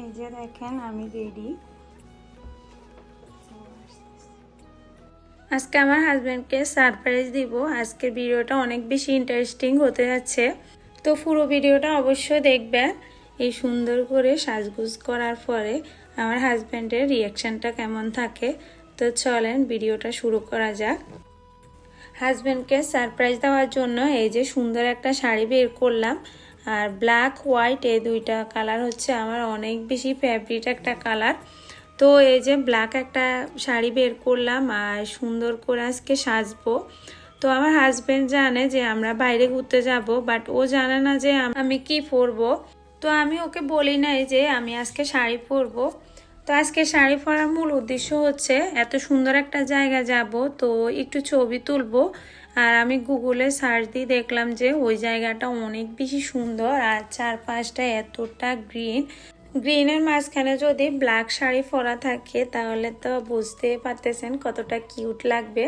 এই যে দেখেন, আমি রেডি আজকে আমার হাজব্যান্ডকে সারপ্রাইজ দিব। আজকের ভিডিওটা অনেক বেশি ইন্টারেস্টিং হতে যাচ্ছে। তো পুরো ভিডিওটা অবশ্যই দেখবে এই সুন্দর করে সাজগুজ করার পরে আমার হাজব্যান্ডের রিয়াকশানটা কেমন থাকে। তো চলেন ভিডিওটা শুরু করা যাক। হাজব্যান্ডকে সারপ্রাইজ দেওয়ার জন্য এই যে সুন্দর একটা শাড়ি বের করলাম। আর ব্ল্যাক হোয়াইট এই দুইটা কালার হচ্ছে আমার অনেক বেশি ফেভারিট একটা কালার তো এই যে ব্ল্যাক একটা শাড়ি বের করলাম আর সুন্দর করে আজকে সাজবো। তো আমার হাজব্যান্ড জানে যে আমরা বাইরে ঘুরতে যাব বাট ও জানে না যে আমি কি পরবো। তো আমি ওকে বলি নাই যে আমি আজকে শাড়ি পরবো। তো আজকে শাড়ি পরার মূল উদ্দেশ্য হচ্ছে এত সুন্দর একটা জায়গা যাব, তো একটু ছবি তুলবো। আর আমি গুগলে সার্চ দিয়ে দেখলাম যে ওই জায়গাটা অনেক বেশি সুন্দর আর চারপাশটা এতটা গ্রিন গ্রিনের মাঝখানে যদি ব্ল্যাক শাড়ি পরা থাকে, তাহলে তো বুঝতে পারতেছেন কতটা কিউট লাগবে।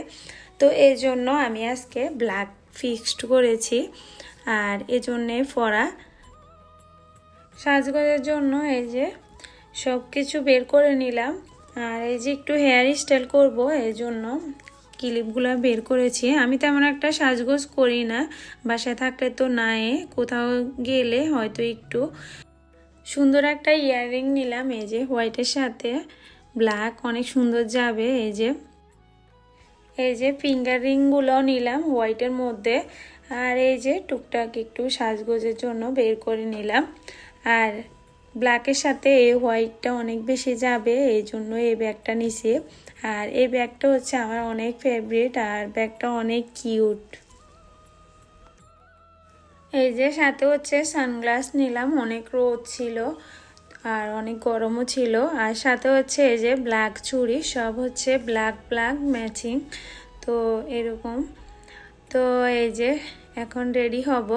তো এই জন্য আমি আজকে ব্ল্যাক ফিক্সড করেছি। আর এজন্যে পরা। সাজগোজের জন্য এই যে সব কিছু বের করে নিলাম। আর এই যে একটু হেয়ার স্টাইল করব, এই জন্য ক্লিপগুলো বের করেছি। আমি তেমন একটা সাজগোজ করি না। বাসায় থাকলে তো নাই কোথাও গেলে হয়তো একটু। সুন্দর একটা ইয়াররিং নিলাম, এই যে হোয়াইটের সাথে। ব্ল্যাক, অনেক সুন্দর যাবে, এই যে। এই যে ফিঙ্গার রিংগুলো নিলাম হোয়াইটের মধ্যে। আর এই যে টুকটাক একটু সাজগোজের জন্য বের করে নিলাম। আর ব্ল্যাকের সাথে এই হোয়াইটটা অনেক বেশি যাবে, এই জন্য এই ব্যাগটা নিছি। আর এই ব্যাগটা হচ্ছে আমার অনেক ফেভারিট আর ব্যাগটা অনেক কিউট এই যে সাথে হচ্ছে সানগ্লাস নিলাম, অনেক রোদ ছিল আর অনেক গরমও ছিল। আর সাথে হচ্ছে এই যে ব্ল্যাক চুড়ি, সব হচ্ছে ব্ল্যাক ব্ল্যাক ম্যাচিং তো এরকম। তো এই যে এখন রেডি হব।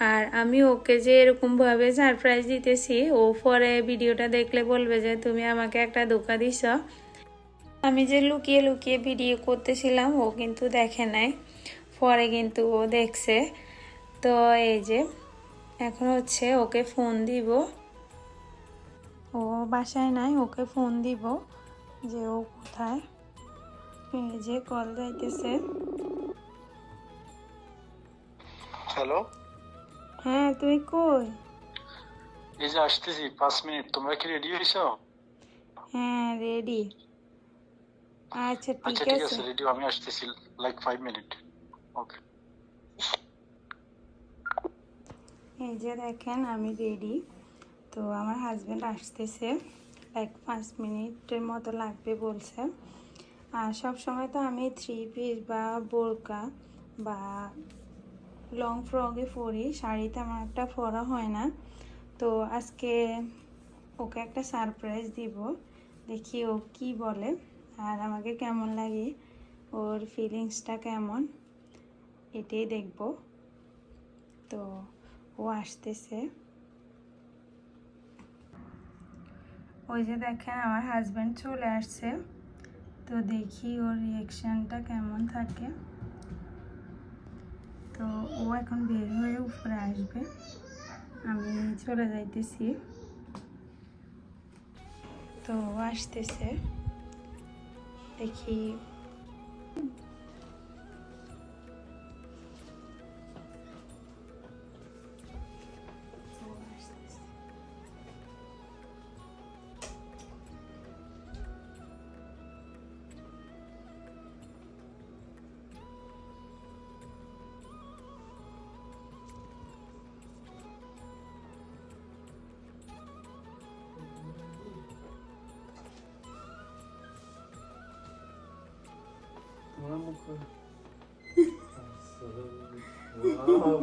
আর আমি ওকে যে এরকমভাবে সারপ্রাইজ দিতেছি, ও পরে ভিডিওটা দেখলে বলবে যে, তুমি আমাকে একটা ধোকা দিছ। আমি যে লুকিয়ে লুকিয়ে ভিডিও করতেছিলাম, ও কিন্তু দেখে নাই। পরে কিন্তু ও দেখছে। তো এই যে, এখন হচ্ছে ওকে ফোন দিব। ও বাসায় নাই, ওকে ফোন দিব যে, ও কোথায়? এই যে কল যাইতেছে। হ্যালো হ্যাঁ তুই কই? এই যে আসতেছি পাঁচ মিনিট। তোমরা কি রেডি হয়েছো? হ্যাঁ রেডি আচ্ছা আচ্ছা ঠিক আছে আছে। রেডি আমি আসতেছি লাইক ফাইভ মিনিট ওকে এই যে দেখেন আমি রেডি তো আমার হাজব্যান্ড আসতেছে লাইক পাঁচ মিনিটের মতো লাগবে বলছে। আর সব সময় তো আমি থ্রি পিস বা বোরকা বা লং ফ্রকে পরি শাড়িতে আমার একটা পরা হয় না। তো আজকে ওকে একটা সারপ্রাইজ দিব, দেখি ও কি বলে। আর আমাকে কেমন লাগে, ওর ফিলিংসটা কেমন, এটাই দেখব। তো ও আসতেছে। ওই যে দেখেন, আমার হাজব্যান্ড চলে আসছে। তো দেখি ওর রিয়েকশনটা কেমন থাকে। তো ও এখন বের হয়ে উপরে আসবে। আমি চলে যাইতেছি। তো আসতেছে। দেখি।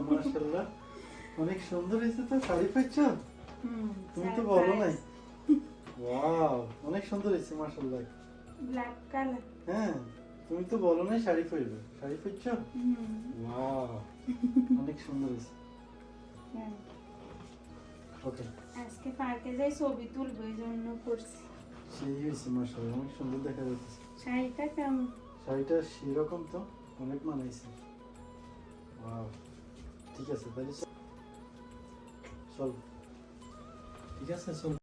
মাশাআল্লাহ। অনেক সুন্দর হয়েছে তো শাড়ি পাচ্ছ তুমি তো বলো নাই। ওয়াও অনেক সুন্দর হয়েছে মাশাআল্লাহ। ব্ল্যাক কালার হ্যাঁ তুমি তো বলো নাই শাড়ি পরবে। শাড়ি পাচ্ছ ওয়াও অনেক সুন্দর হয়েছে। হ্যাঁ। ওকে আজকে পার্কে যাই ছবি তুলবো এই জন্য করছি। সেই হয়েছে মাশাআল্লাহ অনেক সুন্দর দেখা যাচ্ছে। শাড়িটা কেমন? শাড়িটা সেরকম তো অনেক মানাইছে ঠিক আছে তাহলে চল ঠিক আছে চল